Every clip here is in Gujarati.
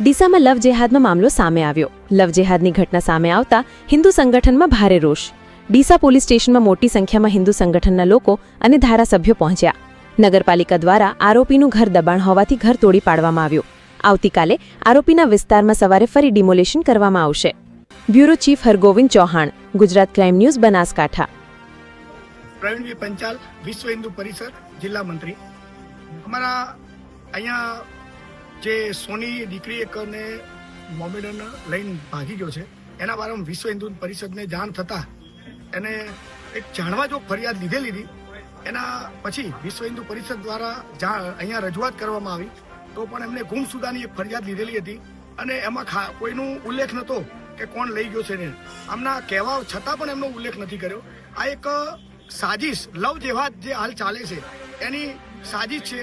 ડીસામાં લવ જેહાદનો મામલો સામે આવ્યો. લવ જેહાદની ઘટના સામે આવતા હિન્દુ સંગઠનમાં ભારે રોષ. ડીસા પોલીસ સ્ટેશનમાં મોટી સંખ્યામાં હિન્દુ સંગઠનના લોકો અને ધારાસભ્યો પહોંચ્યા. નગરપાલિકા દ્વારા આરોપીનું ઘર દબાણ હોવાથી ઘર તોડી પાડવામાં આવ્યું. આવતીકાલે આરોપીના વિસ્તારમાં સવારે ફરી ડિમોલેશન કરવામાં આવશે. Bureau chief Hargovind Chauhan, Gujarat crime news, Banaskantha. Pravinji Panchal Vishwa Hindu પરિષદ જિલ્લા મંત્રી. અમારા અહીંયા જે સોની દીકરી એકને મોમેડન લઈને ભાગી ગયો છે, એના બારામાં વિશ્વ હિન્દુ પરિષદને જાણ થતા એને એક જાણવા જો ફરિયાદ લીધેલી હતી, એના પછી વિશ્વ હિન્દુ પરિષદ દ્વારા જાણ અહીંયા રજૂઆત કરવામાં આવી, તો પણ એમને ગુમસુદાની એક ફરિયાદ લીધેલી હતી અને એમાં કોઈનું ઉલ્લેખ નહોતો કે કોણ લઈ ગયો છે ને. આમના કહેવા છતાં પણ એમનો ઉલ્લેખ નથી કર્યો. આ એક સાજિશ, લવ જેવા જે હાલ ચાલે છે, એની સાજિશ છે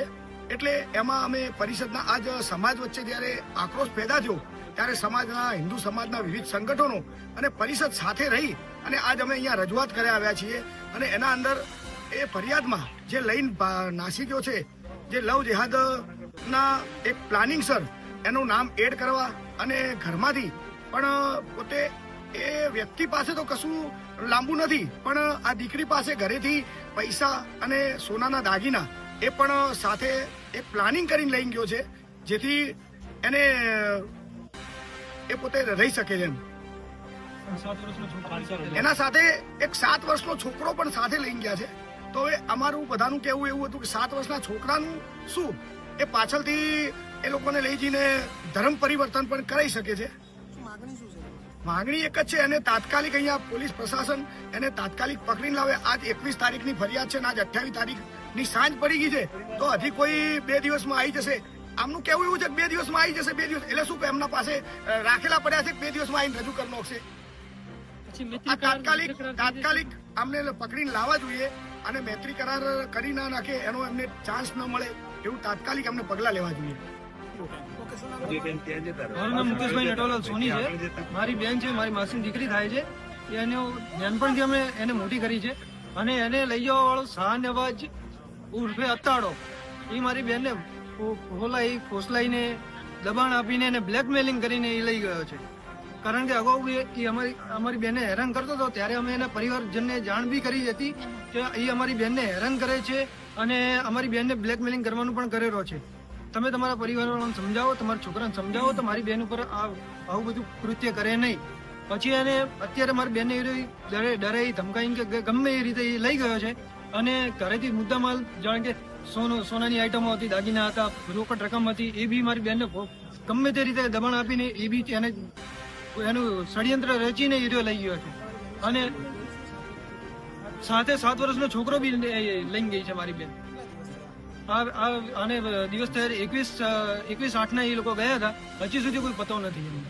એટલે એમાં અમે પરિષદના આજ સમાજ વચ્ચે જ્યારે આક્રોશ પેદા થયો, ત્યારે સમાજના, હિન્દુ સમાજના વિવિધ સંગઠનો અને પરિષદ સાથે રહી અને આજ અમે અહીંયા રજૂઆત કર્યા આવ્યા છીએ. અને એના અંદર એ ફરિયાદમાં જે લઈને ભા- છે, જે લવ જેહાદના એક પ્લાનિંગ સર, એનું નામ એડ કરવા અને ઘરમાંથી પણ પોતે એ વ્યક્તિ પાસે તો કશું લાંબુ નથી, પણ આ દીકરી પાસે ઘરેથી પૈસા અને સોનાના દાગીના એ પણ સાથે એ પ્લાનિંગ કરીને લઈને ગયો છે, જેથી એને, એ પોતે રહી શકે છે એના સાથે એક સાત વર્ષનો છોકરો પણ સાથે લઈ ગયા છે. તો હવે અમારું બધાનું કહેવું એવું હતું કે સાત વર્ષના છોકરાનું શું? એ પાછળથી એ લોકોને લઈ જઈને ધર્મ પરિવર્તન પણ કરાઈ શકે છે. માંગણી એક જ છે એને તાત્કાલિક અહીંયા પોલીસ પ્રશાસન એને તાત્કાલિક પકડીને લાવે. આજ એકવીસ તારીખની ફરિયાદ છે ને આજ અઠ્યાવીસ તારીખની સાંજ પડી ગઈ છે તો હજી કોઈ બે દિવસમાં આવી જશે. આમનું કેવું એવું છે કે બે દિવસમાં આવી જશે બે દિવસ એટલે શું એમના પાસે રાખેલા પડ્યા છે બે દિવસમાં આવીને રજૂ કરી નાખશે? આ તાત્કાલિક તાત્કાલિક આમને પકડીને લાવવા જોઈએ અને મૈત્રી કરાર કરી ના નાખે એનો એમને ચાન્સ ન મળે એવું તાત્કાલિક એમને પગલાં લેવા જોઈએ. મારું નામ મુકેશભાઈ નટોલાલ સોની છે. મારી બેન છે મારી માસીની દીકરી થાય છે. એને નાનપણથી અમે એને મોટી કરી છે. અને એને લઈ જવા વાળો શાહનવાજ ઉર્ફે અતાડો. એ મારી બેનને ફોલાઈ ફોસલાઈને દબાણ આપીને એને બ્લેકમેલિંગ કરીને એ લઈ ગયો છે. કારણ કે અગાઉ એ એ અમારી અમારી બેનને હેરાન કરતો હતો. ત્યારે અમે એના પરિવારજનને જાણ બી કરી હતી કે એ અમારી બેનને હેરાન કરે છે અને અમારી બેનને બ્લેકમેલિંગ કરવાનું પણ કરેલો છે. તમે તમારા પરિવારવાળાને સમજાવો, તમારા છોકરાને સમજાવો, તો મારી બેન ઉપર આ આવું બધું કૃત્ય કરે નહીં. પછી એને અત્યારે મારી બેનને ડરે ડરાઈ ધમકાઈને કે ગમે એ રીતે એ લઈ ગયો છે. અને ઘરેથી મુદ્દામાલ, જાણ કે સોનું, સોનાની આઈટમો હતી, દાગીના હતા, રોકડ રકમ હતી, એ બી મારી બેનને ગમે તે રીતે દબાણ આપીને એ બી એને એનું ષડયંત્ર રચીને એ લઈ ગયો છે. અને સાથે સાત વર્ષનો છોકરો બી લઈ ગઈ છે મારી બેન. આને દિવસ થયા એકવીસ એકવીસ આઠના એ લોકો ગયા હતા. હજી સુધી કોઈ પતો નથી એમને.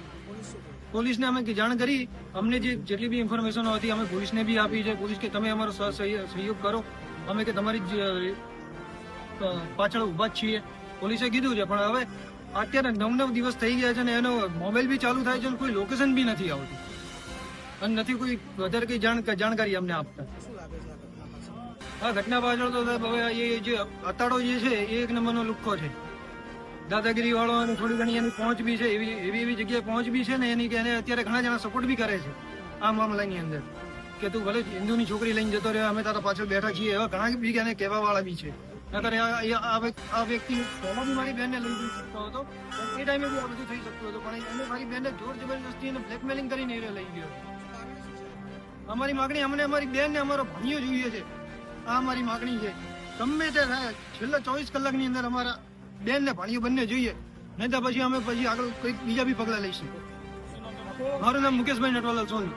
પોલીસને અમે જાણ કરી. અમને જે જેટલી બી ઇન્ફોર્મેશન હતી, અમે પોલીસને બી આપી છે. પોલીસ કે તમે અમારો સહયોગ કરો. અમે કે તમારી પાછળ ઊભા જ છીએ. પોલીસે કીધું છે, પણ હવે અત્યારે નવ નવ દિવસ થઈ ગયા છે ને એનો મોબાઈલ બી ચાલુ થાય છે અને કોઈ લોકેશન બી નથી આવતું. અને નથી કોઈ વધારે કઈ જાણ જાણકારી અમને આપતા. આ ઘટના પાછળ તો હવે એ જે અતાડો જે છે, એ એક નંબરનો લુખ્ખો છે. દાદાગીરી વાળો અને થોડી ઘણી એની પહોંચ બી છે, એવી એવી એવી જગ્યાએ પહોંચ બી છે ને, એની કે એને અત્યારે ઘણા જણા સપોર્ટ બી કરે છે આ મામલાની અંદર. કે તું ભલે હિન્દુની છોકરી લઈને જતો રહ્યો, અમે તારા પાછળ બેઠા છીએ, એવા ઘણા બી એને કહેવા વાળા બી છે. નકર આ વ્યક્તિ- પહેલા બી મારી બહેનને લઈ જઈ શકતો હતો એ ટાઈમે બી આ બધું થઈ શકતું હતું, પણ એને મારી બહેનને જોર જબરજસ્તી એને બ્લેકમેલિંગ કરીને લઈ ગયો. અમારી માગણી અમને, અમારી બહેનને અમારો ભાઈઓ જોઈએ છે. આ અમારી માગણી છે. ગમે તે થાય, છેલ્લા ચોવીસ કલાકની અંદર અમારા બેન ને ભાણીઓ બંને જોઈએ. નહીં તો પછી અમે પછી આગળ કંઈક બીજા બી પગલા લઈશું. મારું નામ મુકેશભાઈ નટવાલાલ સોની.